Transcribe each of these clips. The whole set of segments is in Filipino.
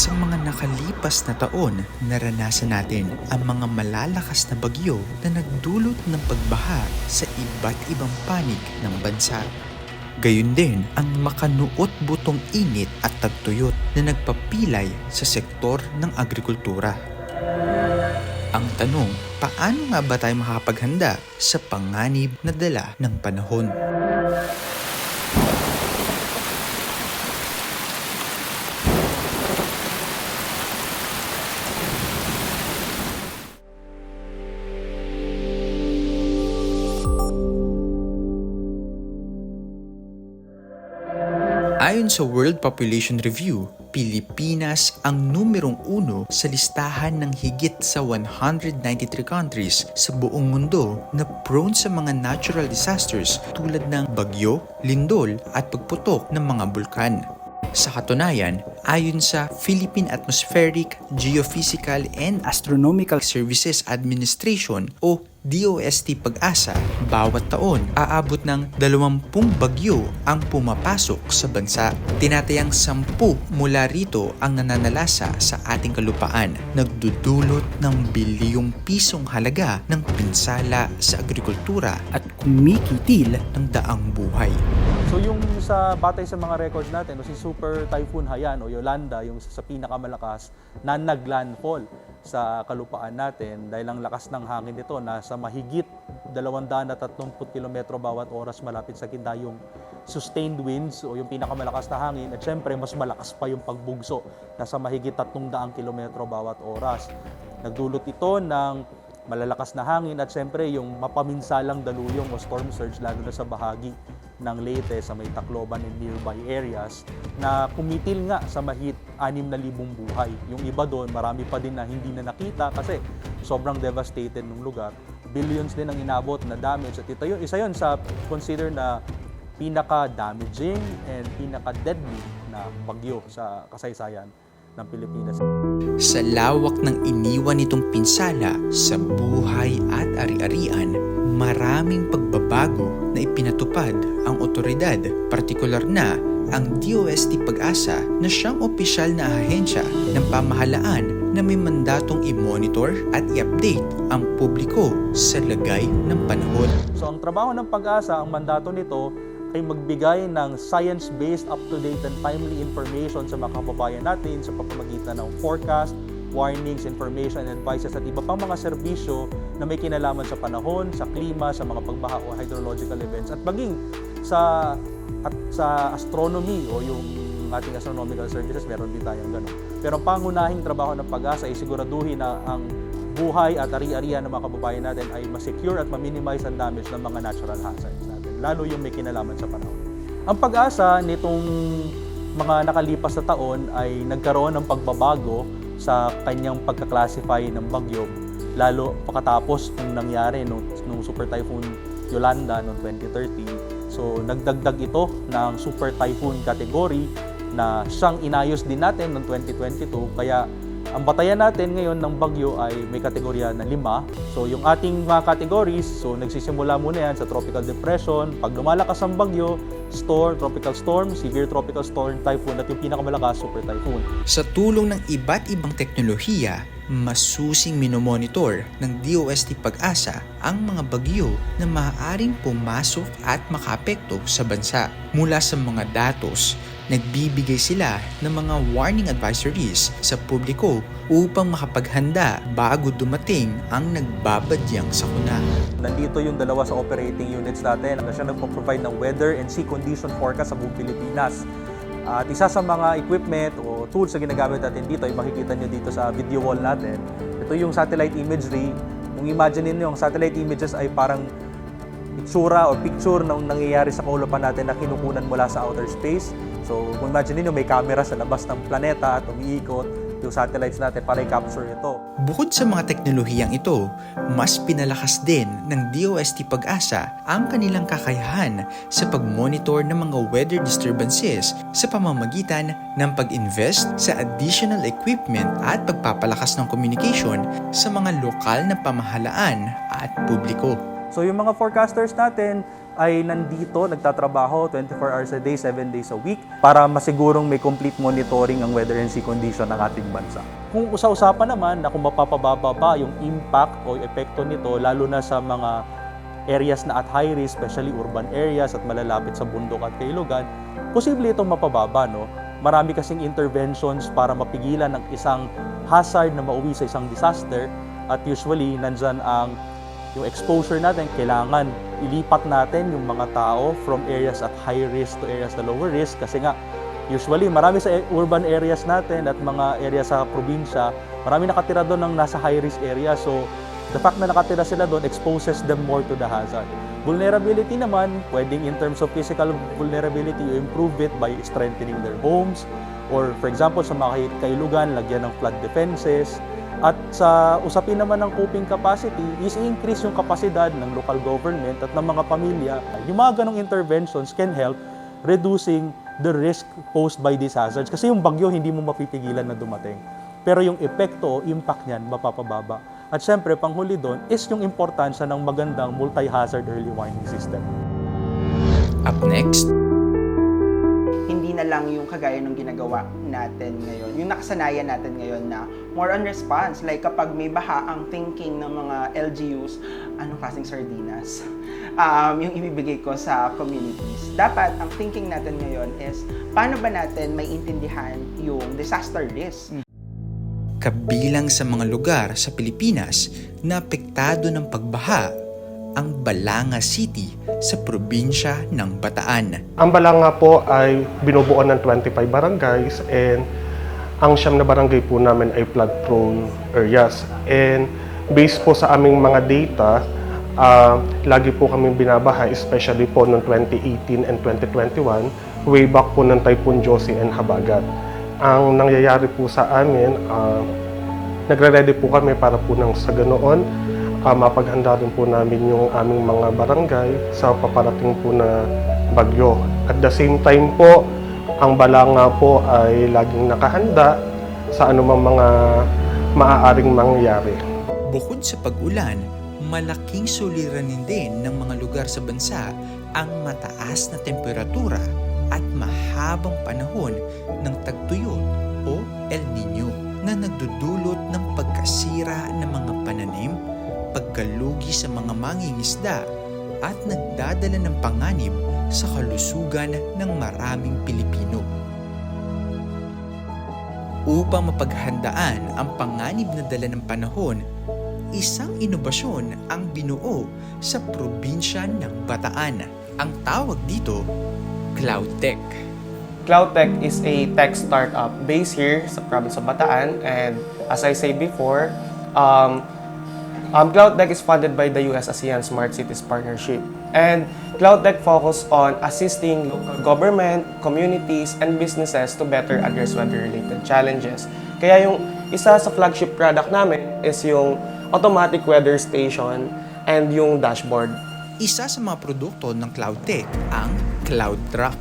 Sa mga nakalipas na taon, naranasan natin ang mga malalakas na bagyo na nagdulot ng pagbaha sa iba't ibang panig ng bansa. Gayun din ang makanuot butong init at tagtuyot na nagpapilay sa sektor ng agrikultura. Ang tanong, paano nga ba tayo makapaghanda sa panganib na dala ng panahon? Ayon sa World Population Review, Pilipinas ang numerong uno sa listahan ng higit sa 193 countries sa buong mundo na prone sa mga natural disasters tulad ng bagyo, lindol at pagputok ng mga bulkan. Sa katunayan, ayon sa Philippine Atmospheric, Geophysical and Astronomical Services Administration o DOST Pag-asa, bawat taon aabot ng 20 bagyo ang pumapasok sa bansa. Tinatayang 10 mula rito ang nananalasa sa ating kalupaan, nagdudulot ng bilyong pisong halaga ng pinsala sa agrikultura at kumikitil ng daang buhay. So yung sa batay sa mga records natin, no, si Super Typhoon Haiyan o Yolanda, yung sa pinakamalakas na naglandfall sa kalupaan natin dahil ang lakas ng hangin nito nasa mahigit 230 km bawat oras malapit sa kinda yung sustained winds o yung pinakamalakas na hangin at syempre mas malakas pa yung pagbugso nasa mahigit 300 km bawat oras. Nagdulot ito ng malalakas na hangin at syempre yung mapaminsalang daluyong o storm surge lalo na sa bahagi ng Leyte sa may Tacloban and nearby areas na kumitil nga sa mahit 6,000 buhay. Yung iba doon, marami pa din na hindi na nakita kasi sobrang devastated ng lugar. Billions din ang inabot na damage at ito yun, isa yun sa consider na pinaka-damaging and pinaka-deadly na bagyo sa kasaysayan ng Pilipinas. Sa lawak ng iniwan nitong pinsala sa buhay at ari-arian, maraming pagbabago na ipinatupad ang otoridad, partikular na ang DOST Pag-asa na siyang opisyal na ahensya ng pamahalaan na may mandatong i-monitor at i-update ang publiko sa lagay ng panahon. So ang trabaho ng pag-asa, ang mandato nito ay magbigay ng science-based, up-to-date and timely information sa mga kababayan natin sa pamamagitan ng forecast, warnings, information, and advices at iba pang mga serbisyo na may kinalaman sa panahon, sa klima, sa mga pagbaha o hydrological events at maging sa at sa astronomy o yung ating astronomical services, meron din tayong ganun. Pero ang pangunahing trabaho ng pag-asa ay siguraduhin na ang buhay at ari-arian ng mga kababayan natin ay ma-secure at ma-minimize ang damage ng mga natural hazards lalo yung may kinalaman sa panahon. Ang pag-asa nitong mga nakalipas na taon ay nagkaroon ng pagbabago sa kanyang pagka-classify ng bagyo, lalo pagkatapos nung nangyari nung, nung Super Typhoon Yolanda noong 2013. So nagdagdag ito ng Super Typhoon category na siyang inayos din natin noong 2022 kaya ang batayan natin ngayon ng bagyo ay may kategorya na lima. So yung ating mga categories, so nagsisimula muna yan sa tropical depression, pag lumalakas ang bagyo, storm, tropical storm, severe tropical storm, typhoon at yung pinakamalakas, super typhoon. Sa tulong ng iba't ibang teknolohiya, masusing minomonitor ng DOST Pag-asa ang mga bagyo na maaaring pumasok at makapekto sa bansa. Mula sa mga datos, nagbibigay sila ng mga warning advisories sa publiko upang makapaghanda bago dumating ang nagbabadyang sakuna. Nandito yung dalawa sa operating units natin na siya nagpo-provide ng weather and sea condition forecast sa buong Pilipinas. At isa sa mga equipment o tools na ginagamit natin dito ay makikita nyo dito sa video wall natin. Ito yung satellite imagery. Kung imagine niyo yung satellite images ay parang itsura or picture ng nangyayari sa kaulapan natin na kinukunan mula sa outer space. So, kung imagine niyo may camera sa labas ng planeta at umiikot yung satellites natin para i-capture ito. Bukod sa mga teknolohiyang ito, mas pinalakas din ng DOST Pag-asa ang kanilang kakayahan sa pag-monitor ng mga weather disturbances sa pamamagitan ng pag-invest sa additional equipment at pagpapalakas ng communication sa mga lokal na pamahalaan at publiko. So yung mga forecasters natin ay nandito, nagtatrabaho 24 hours a day, 7 days a week para masigurong may complete monitoring ang weather and sea condition ng ating bansa. Kung usa-usapan naman na kung mapapababa ba yung impact o epekto nito lalo na sa mga areas na at high risk, especially urban areas at malalapit sa bundok at kailugan, posible itong mapababa. No? Marami kasing interventions para mapigilan ng isang hazard na mauwi sa isang disaster at usually nandyan ang yung exposure natin, kailangan ilipat natin yung mga tao from areas at high risk to areas na lower risk kasi nga usually marami sa urban areas natin at mga area sa probinsya, marami nakatira doon ng nasa high risk area so the fact na nakatira sila doon exposes them more to the hazard. Vulnerability naman, pwedeng in terms of physical vulnerability, you improve it by strengthening their homes or for example sa mga kailugan, lagyan ng flood defenses, at sa usapin naman ng coping capacity is increase yung kapasidad ng local government at ng mga pamilya. Yung mga ganong interventions can help reducing the risk posed by these hazards. Kasi yung bagyo hindi mo mapipigilan na dumating. Pero yung epekto o impact niyan mapapababa. At syempre, panghuli doon is yung importansya ng magandang multi-hazard early warning system. Up next, na lang yung kagaya ng ginagawa natin ngayon, yung nakasanayan natin ngayon na more on response. Like kapag may baha, ang thinking ng mga LGUs, anong klaseng sardinas? Um, yung ibibigay ko sa communities. Dapat, ang thinking natin ngayon is, paano ba natin may intindihan yung disaster risk? kabilang sa mga lugar sa Pilipinas na apektado ng pagbaha ang Balanga City sa probinsya ng Bataan. Ang Balanga po ay binubuo ng 25 barangays and ang siyam na barangay po namin ay flood-prone areas. And based po sa aming mga data, ah, lagi po kami binabaha, especially po noong 2018 and 2021, way back po ng Typhoon Josie and Habagat. Ang nangyayari po sa amin, ah, nagre-ready po kami para po nang sa ganoon, ah, mapaghanda rin po namin yung aming mga barangay sa paparating po na bagyo. At the same time po, ang balanga po ay laging nakahanda sa anumang mga maaaring mangyari. Bukod sa pag-ulan, malaking suliranin din ng mga lugar sa bansa ang mataas na temperatura at mahabang panahon ng tagtuyot o El Nino na nagdudulot ng pagkasira ng mga pananim, pagkalugi sa mga mangingisda at nagdadala ng panganib sa kalusugan ng maraming Pilipino. Upang mapaghandaan ang panganib na dala ng panahon, isang inobasyon ang binuo sa probinsya ng Bataan. Ang tawag dito, CloudTech. CloudTech is a tech startup based here sa province of Bataan and as I said before, um, um, CloudTech is funded by the US ASEAN Smart Cities Partnership and CloudTech focus on assisting local government, communities, and businesses to better address weather-related challenges. Kaya yung isa sa flagship product namin is yung automatic weather station and yung dashboard. Isa sa mga produkto ng CloudTech ang CloudTrack,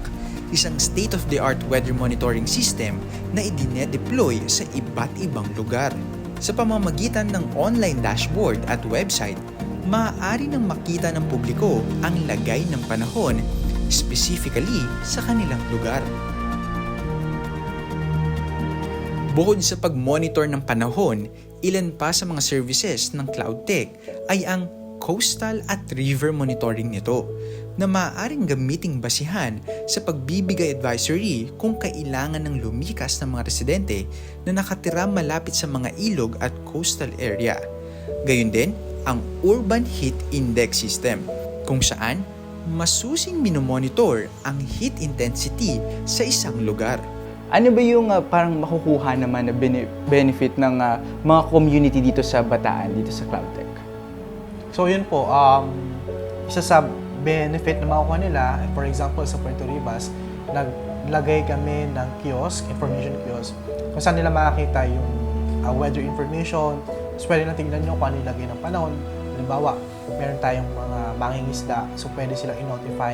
isang state-of-the-art weather monitoring system na idine-deploy sa iba't ibang lugar. Sa pamamagitan ng online dashboard at website, maaari nang makita ng publiko ang lagay ng panahon specifically sa kanilang lugar. Bukod sa pag-monitor ng panahon, ilan pa sa mga services ng CloudTech ay ang coastal at river monitoring nito na maaaring gamiting basihan sa pagbibigay advisory kung kailangan ng lumikas ng mga residente na nakatira malapit sa mga ilog at coastal area. Gayun din, ang Urban Heat Index System kung saan masusing minomonitor ang heat intensity sa isang lugar. Ano ba yung ah, parang makukuha naman na bene- benefit ng ah, mga community dito sa Bataan, dito sa CloudTech? So yun po, um, isa sa benefit na makukuha nila, for example sa Puerto Ribas, naglagay kami ng kiosk, information kiosk, kung saan nila makakita yung uh, weather information, so pwede na tingnan nyo kung ano yung lagay ng panahon. Halimbawa, meron tayong mga mangingisda, so pwede silang i-notify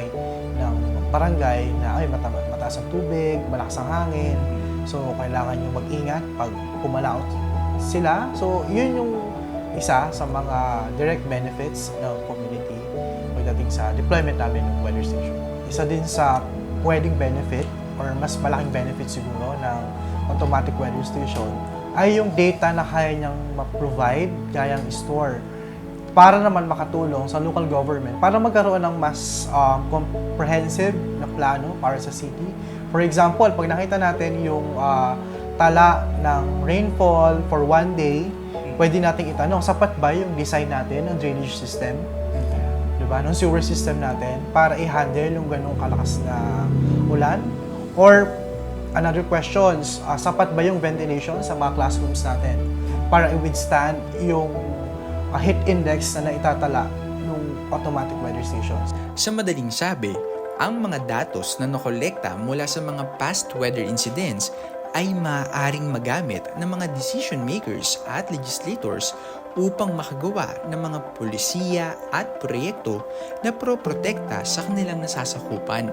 ng barangay na ay mata mataas ang tubig, malakas ang hangin, so kailangan nyo mag-ingat pag pumalaot sila. So yun yung isa sa mga direct benefits ng. Pagdating sa deployment namin ng weather station. Isa din sa pwedeng benefit or mas malaking benefit siguro ng automatic weather station ay yung data na kaya niyang ma-provide, kayang store para naman makatulong sa local government para magkaroon ng mas um, comprehensive na plano para sa city. For example, pag nakita natin yung ah, tala ng rainfall for one day, pwede nating itanong, sapat ba yung design natin ng drainage system? Diba? Ng sewer system natin para i-handle yung ganong kalakas na ulan? Or another questions, ah, sapat ba yung ventilation sa mga classrooms natin para i-withstand yung ah, heat index na naitatala ng automatic weather stations? Sa madaling sabi, ang mga datos na nakolekta mula sa mga past weather incidents ay maaaring magamit ng mga decision makers at legislators upang makagawa ng mga polisiya at proyekto na pro-protekta sa kanilang nasasakupan.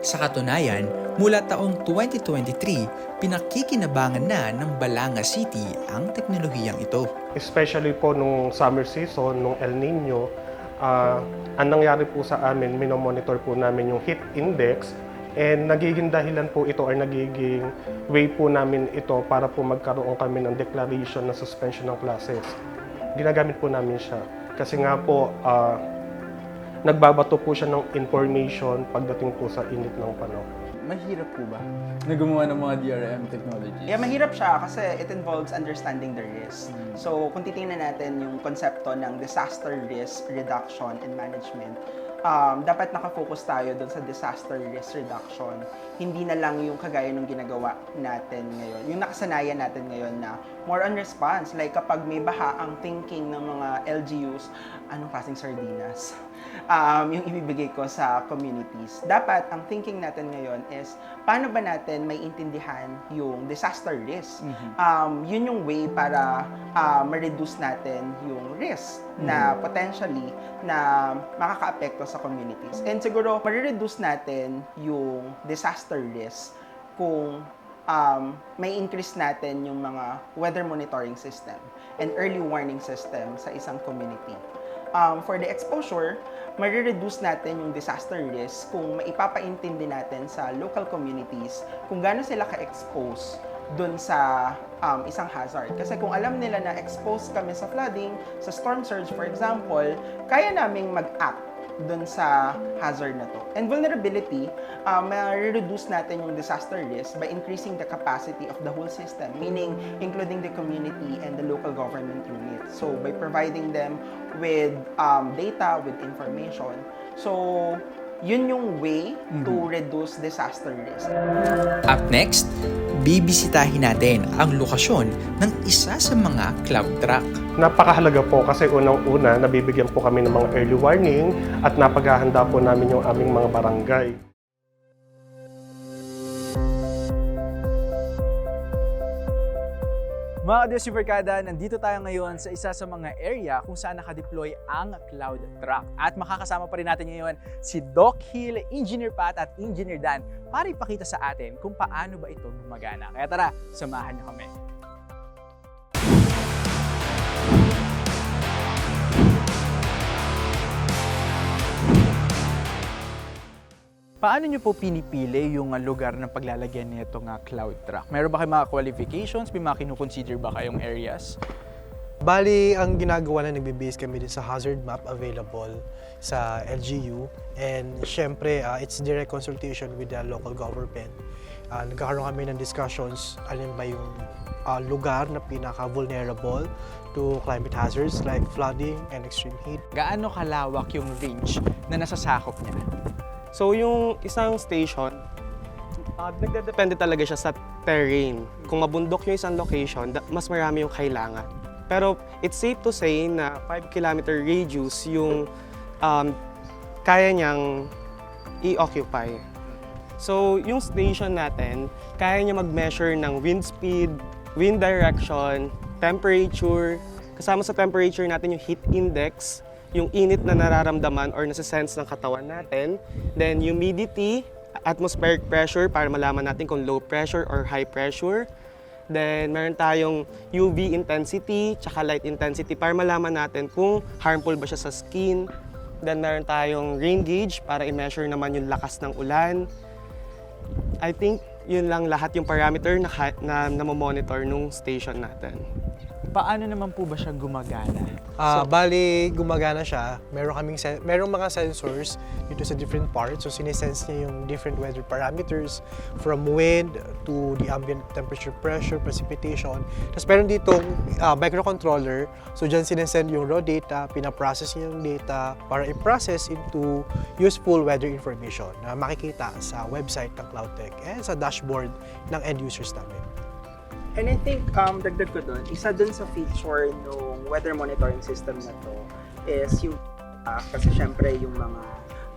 Sa katunayan, mula taong 2023, pinakikinabangan na ng Balanga City ang teknolohiyang ito. Especially po nung summer season, nung El Nino, ah, ang nangyari po sa amin, minomonitor po namin yung heat index and nagiging dahilan po ito or nagiging way po namin ito para po magkaroon kami ng declaration na suspension ng classes. Ginagamit po namin siya. Kasi nga po, ah, nagbabato po siya ng information pagdating po sa init ng panahon. Mahirap po ba na gumawa ng mga DRM technologies? Yeah, mahirap siya kasi it involves understanding the risk. So, kung titingnan natin yung konsepto ng disaster risk reduction and management, um, dapat nakafocus tayo dun sa disaster risk reduction. Hindi na lang yung kagaya ng ginagawa natin ngayon. Yung nakasanayan natin ngayon na more on response. Like kapag may baha, ang thinking ng mga LGUs, anong klaseng sardinas? Um, yung ibibigay ko sa communities. Dapat, ang thinking natin ngayon is, paano ba natin may intindihan yung disaster risk? Um, yun yung way para ah, ma-reduce natin yung risk na potentially na makaka-apekto sa communities. And siguro, ma-reduce natin yung disaster risk kung um, may increase natin yung mga weather monitoring system and early warning system sa isang community. Um, for the exposure, marireduce natin yung disaster risk kung maipapaintindi natin sa local communities kung gaano sila ka-expose dun sa um, isang hazard. Kasi kung alam nila na exposed kami sa flooding, sa storm surge for example, kaya naming mag-act dun sa hazard na to. And vulnerability, uh, ma-reduce natin yung disaster risk by increasing the capacity of the whole system, meaning including the community and the local government units. So, by providing them with um, data, with information. So, yun yung way to reduce disaster risk. Up next, bibisitahin natin ang lokasyon ng isa sa mga cloud truck. Napakahalaga po kasi unang-una, nabibigyan po kami ng mga early warning at napaghahanda po namin yung aming mga barangay. Mga Diyos Superkada, nandito tayo ngayon sa isa sa mga area kung saan nakadeploy ang Cloud Truck. At makakasama pa rin natin ngayon si Doc Hill, Engineer Pat at Engineer Dan para ipakita sa atin kung paano ba ito gumagana. Kaya tara, samahan niyo kami. Paano niyo po pinipili yung ah, lugar ng paglalagyan nito nga cloud truck? Meron ba kayong mga qualifications? May mga kinukonsider ba kayong areas? Bali, ang ginagawa na nagbe-base kami din sa hazard map available sa LGU. And syempre, uh, it's direct consultation with the local government. Uh, nagkakaroon kami ng discussions, alin ba yung uh, lugar na pinaka-vulnerable to climate hazards like flooding and extreme heat. Gaano kalawak yung range na nasasakop niya? So yung isang station, uh, nagdedepende talaga siya sa terrain. Kung mabundok yung isang location, mas marami yung kailangan. Pero it's safe to say na 5 kilometer radius yung um, kaya niyang i-occupy. So yung station natin, kaya niya mag-measure ng wind speed, wind direction, temperature. Kasama sa temperature natin yung heat index, yung init na nararamdaman or nasa-sense ng katawan natin. Then humidity, atmospheric pressure para malaman natin kung low pressure or high pressure. Then meron tayong UV intensity, tsaka light intensity para malaman natin kung harmful ba siya sa skin. Then meron tayong rain gauge para i-measure naman yung lakas ng ulan. I think yun lang lahat yung parameter na, na, na monitor nung station natin. Paano naman po ba siya gumagana? Ah, bali, gumagana siya. Meron kaming sen- merong mga sensors dito sa different parts. So, sinesense niya yung different weather parameters from wind to the ambient temperature, pressure, precipitation. Tapos meron ditong ah, microcontroller. So, dyan sinesend yung raw data, pinaprocess niya yung data para i-process into useful weather information na makikita sa website ng CloudTech and sa dashboard ng end users namin. And I think, um, dagdag ko dun, isa dun sa feature ng weather monitoring system na to is yung, ah, kasi syempre yung mga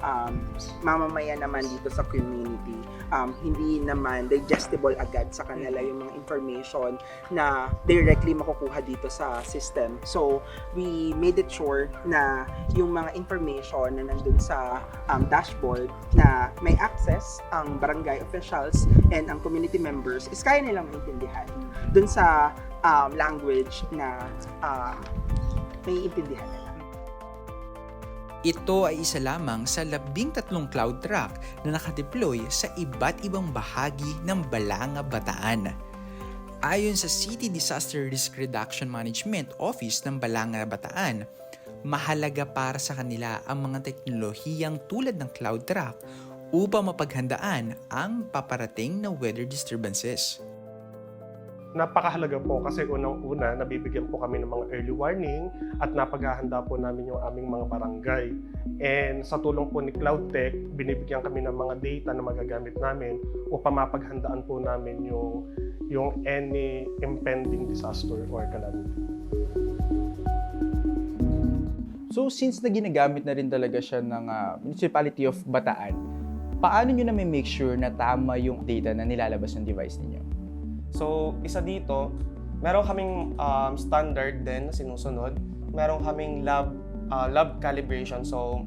um, mamamayan naman dito sa community, um, hindi naman digestible agad sa kanila yung mga information na directly makukuha dito sa system. So, we made it sure na yung mga information na nandun sa um, dashboard na may access ang barangay officials and ang community members is kaya nilang maintindihan dun sa um, language na um, may intindihan nila. Ito ay isa lamang sa labing tatlong cloud truck na nakadeploy sa iba't ibang bahagi ng Balanga, Bataan. Ayon sa City Disaster Risk Reduction Management Office ng Balanga, Bataan, mahalaga para sa kanila ang mga teknolohiyang tulad ng cloud truck upang mapaghandaan ang paparating na weather disturbances. Napakahalaga po kasi unang-una, nabibigyan po kami ng mga early warning at napaghahanda po namin yung aming mga barangay. And sa tulong po ni CloudTech, binibigyan kami ng mga data na magagamit namin upang mapaghandaan po namin yung, yung any impending disaster or calamity. So since na ginagamit na rin talaga siya ng ah, Municipality of Bataan, paano nyo na may make sure na tama yung data na nilalabas ng device ninyo? So, isa dito, meron kaming um, standard din na sinusunod. Meron kaming lab uh, lab calibration. So,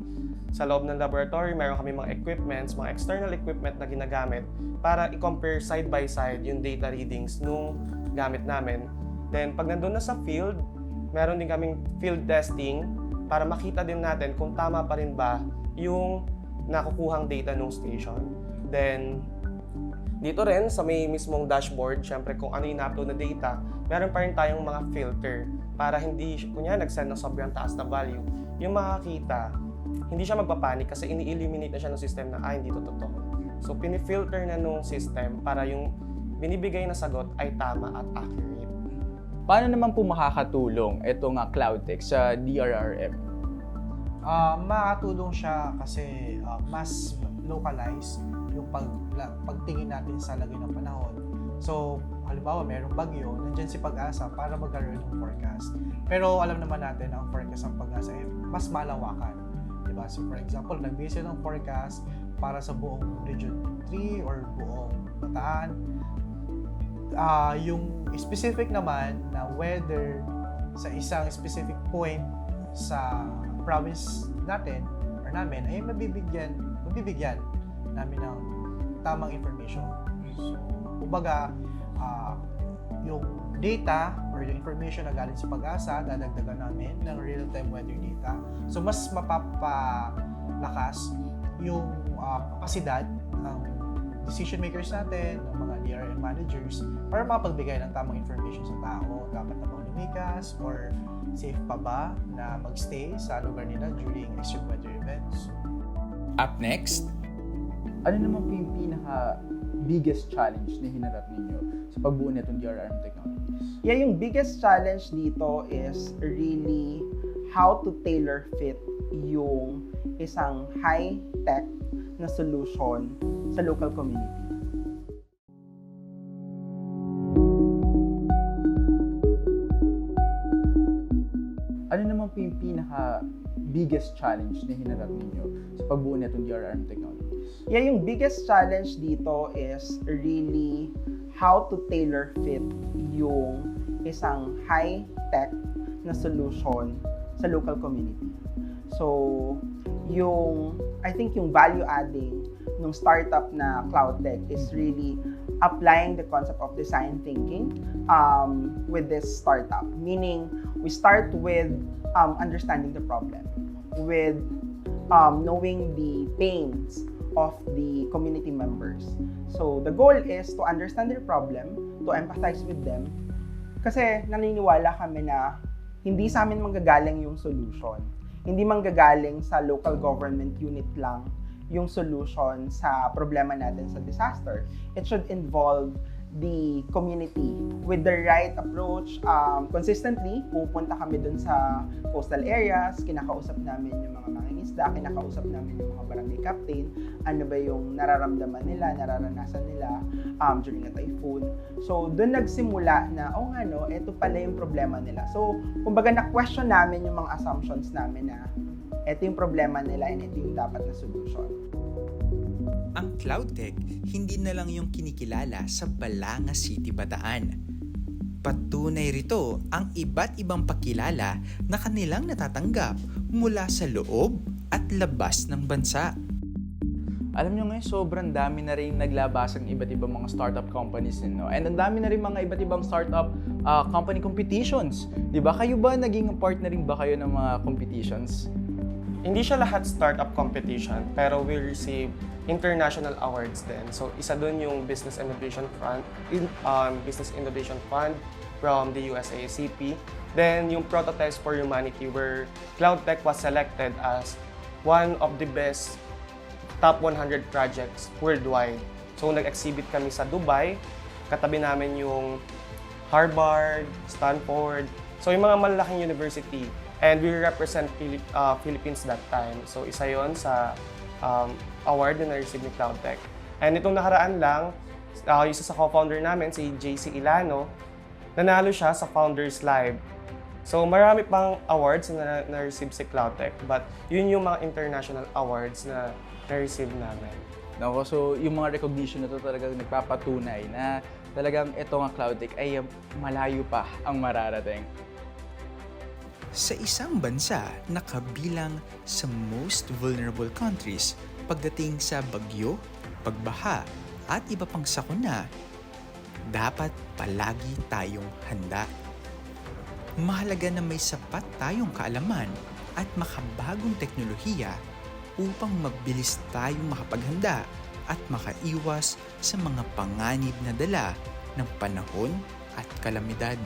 sa loob ng laboratory, meron kami mga equipments, mga external equipment na ginagamit para i-compare side by side yung data readings nung gamit namin. Then, pag nandun na sa field, meron din kaming field testing para makita din natin kung tama pa rin ba yung nakukuhang data nung station. Then, dito rin sa may mismong dashboard, syempre kung ano yung na-upload na data, meron pa rin tayong mga filter para hindi, kunya nag-send ng sobrang taas na value, yung makakita, hindi siya magpapanik kasi ini-eliminate na siya ng system na, ah, hindi to totoo. So, pinifilter na nung system para yung binibigay na sagot ay tama at accurate. Paano naman po makakatulong itong uh, CloudTech sa DRRM? Ah, makatulong siya kasi ah, mas localized yung pag, pagtingin natin sa lagay ng panahon. So, halimbawa, merong bagyo, nandyan si Pag-asa para magkaroon ng forecast. Pero alam naman natin na ang forecast ng Pag-asa ay mas malawakan. Diba? So, for example, nagbase ng forecast para sa buong Region 3 or buong Bataan. Ah, yung specific naman na weather sa isang specific point sa province natin or namin ay mabibigyan mabibigyan namin ng tamang information. So, kumbaga, ah, yung data or yung information na galing sa pag-asa, dadagdagan namin ng real-time weather data. So, mas mapapalakas yung ah, kapasidad ng decision makers natin, ng mga DRM managers, para makapagbigay ng tamang information sa tao. Dapat na lumikas or safe pa ba na magstay sa lugar nila during extreme weather events. Up next, Ano naman po yung pinaka biggest challenge na hinarap ninyo sa pagbuo nitong DRRM technologies? Yeah, yung biggest challenge dito is really how to tailor fit yung isang high-tech na solution sa local community. Ano naman po yung pinaka biggest challenge na hinarap ninyo sa pagbuo nitong DRRM technologies? Yeah, yung biggest challenge dito is really how to tailor fit yung isang high-tech na solution sa local community. So, yung, I think yung value adding ng startup na CloudTech is really applying the concept of design thinking um, with this startup. Meaning, we start with um, understanding the problem, with um, knowing the pains of the community members. So the goal is to understand their problem, to empathize with them, kasi naniniwala kami na hindi sa amin manggagaling yung solution. Hindi manggagaling sa local government unit lang yung solution sa problema natin sa disaster. It should involve the community with the right approach. Um, consistently, pupunta kami dun sa coastal areas, kinakausap namin yung mga mangingisda, kinakausap namin yung mga barangay captain, ano ba yung nararamdaman nila, nararanasan nila um, during a typhoon. So, dun nagsimula na, oh nga no, ito pala yung problema nila. So, kumbaga na-question namin yung mga assumptions namin na ito yung problema nila and ito yung dapat na solution. Ang CloudTech hindi na lang yung kinikilala sa Balanga City, Bataan. Patunay rito ang iba't ibang pakilala na kanilang natatanggap mula sa loob at labas ng bansa. Alam nyo ngayon, sobrang dami na rin naglabasan ng iba't ibang mga startup companies no? And ang dami na rin mga iba't ibang startup ah, company competitions. Di ba? Kayo ba naging part na rin ba kayo ng mga competitions? Hindi siya lahat startup competition, pero we receive international awards din. So, isa dun yung Business Innovation Fund, um, Business Innovation Fund from the USACP. Then, yung Prototypes for Humanity, where CloudTech was selected as one of the best top 100 projects worldwide. So, nag-exhibit kami sa Dubai. Katabi namin yung Harvard, Stanford. So, yung mga malalaking university. And we represent Philip, uh, Philippines that time. So, isa yon sa um, award na na-receive ni CloudTech. And itong nakaraan lang, uh, isa sa co-founder namin, si JC Ilano, nanalo siya sa Founders Live. So, marami pang awards na na-receive si CloudTech. But yun yung mga international awards na na-receive namin. Nako, so yung mga recognition na to talagang nagpapatunay na talagang ito nga CloudTech ay um, malayo pa ang mararating. Sa isang bansa na kabilang sa most vulnerable countries pagdating sa bagyo, pagbaha at iba pang sakuna, dapat palagi tayong handa. Mahalaga na may sapat tayong kaalaman at makabagong teknolohiya upang mabilis tayong makapaghanda at makaiwas sa mga panganib na dala ng panahon at kalamidad.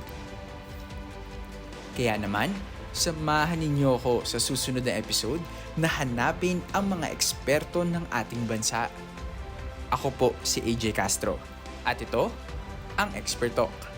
Kaya naman, samahan ninyo ako sa susunod na episode na hanapin ang mga eksperto ng ating bansa. Ako po si AJ Castro at ito ang Expert Talk.